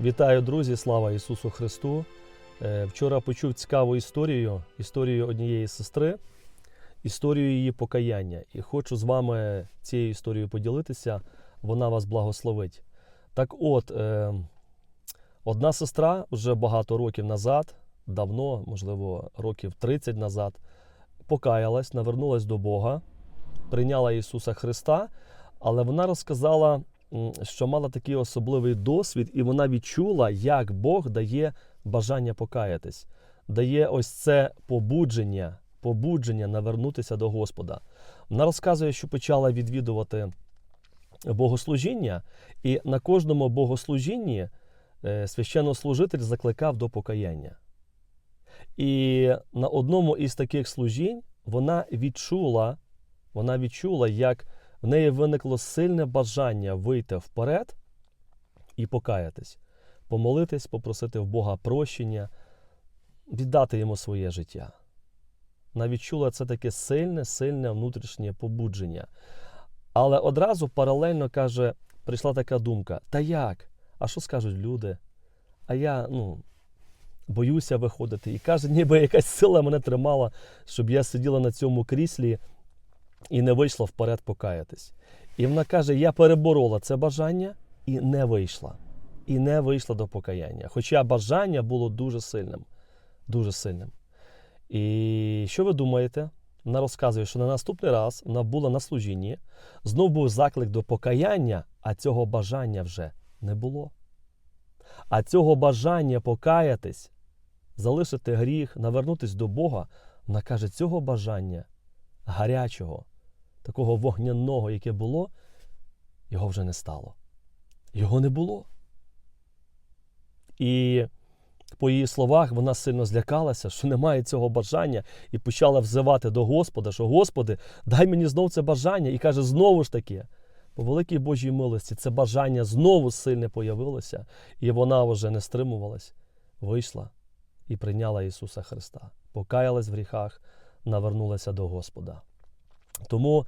Вітаю, друзі! Слава Ісусу Христу! Е, Вчора почув цікаву історію, історію однієї сестри, історію її покаяння. І хочу з вами цією історією поділитися. Вона вас благословить. Так от, е, одна сестра вже багато років назад, давно, можливо, років 30 назад, покаялась, навернулась до Бога, прийняла Ісуса Христа, але вона розказала що мала такий особливий досвід, і вона відчула, як Бог дає бажання покаятись, дає ось це побудження, побудження навернутися до Господа. Вона розказує, що почала відвідувати богослужіння, і на кожному богослужінні е, священнослужитель закликав до покаяння. І на одному із таких служінь вона відчула, вона відчула, як в неї виникло сильне бажання вийти вперед і покаятись, помолитись, попросити в Бога прощення, віддати йому своє життя. Вона відчула це таке сильне, сильне внутрішнє побудження. Але одразу паралельно каже, прийшла така думка: та як? А що скажуть люди? А я ну, боюся виходити. І каже, ніби якась сила мене тримала, щоб я сиділа на цьому кріслі і не вийшла вперед покаятись. І вона каже: я переборола це бажання і не вийшла. І не вийшла до покаяння. Хоча бажання було дуже сильним. Дуже сильним. І що ви думаєте? Вона розказує, що на наступний раз вона була на служінні, знов був заклик до покаяння, а цього бажання вже не було. А цього бажання покаятись, залишити гріх, навернутись до Бога, вона каже, цього бажання гарячого, такого вогняного, яке було, його вже не стало. Його не було. І по її словах вона сильно злякалася, що немає цього бажання, і почала взивати до Господа, що Господи, дай мені знову це бажання. І каже, знову ж таки, по великій Божій милості, це бажання знову сильне появилося, і вона вже не стримувалась, вийшла і прийняла Ісуса Христа, покаялась в гріхах, навернулася до Господа. Тому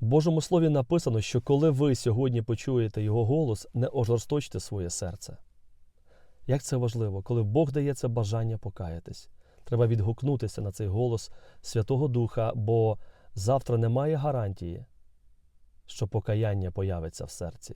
в Божому Слові написано, що коли ви сьогодні почуєте Його голос, не ожорсточте своє серце. Як це важливо, коли Бог дає це бажання покаятись. Треба відгукнутися на цей голос Святого Духа, бо завтра немає гарантії, що покаяння появиться в серці.